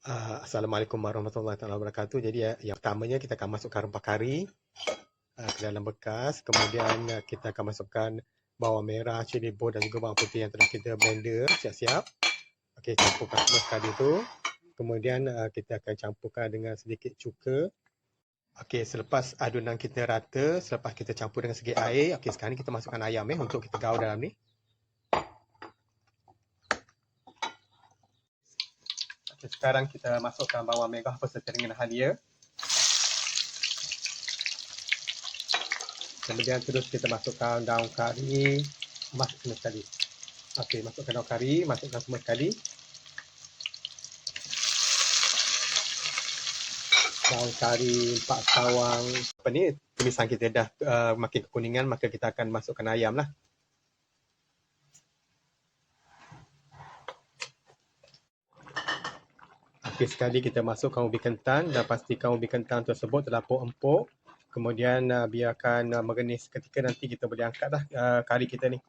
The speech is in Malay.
Uh, Assalamualaikum warahmatullahi taala wabarakatuh. Jadi uh, yang pertamanya kita akan masukkan rempah kari uh, ke dalam bekas. Kemudian uh, kita akan masukkan bawang merah, cili bawang dan juga bawang putih yang telah kita blender siap-siap. Okey, campurkan semua sekali itu. Kemudian uh, kita akan campurkan dengan sedikit cuka. Okey, selepas adunan kita rata, selepas kita campur dengan sedikit air, okey sekarang kita masukkan ayam eh untuk kita gaul dalam ni. Sekarang kita masukkan bawang merah beserta dengan halia. Kemudian terus kita masukkan daun kari, masuk semua sekali. Okey, masukkan daun kari, masukkan semua sekali. Daun kari, empat sawang. Apa ni, tumisan kita dah uh, makin kekuningan, maka kita akan masukkan ayam lah. Okey, sekali kita masukkan ubi kentan dan pastikan ubi kentan tersebut terlampau empuk. Kemudian uh, biarkan uh, merenis seketika nanti kita boleh angkat dah uh, kari kita ni.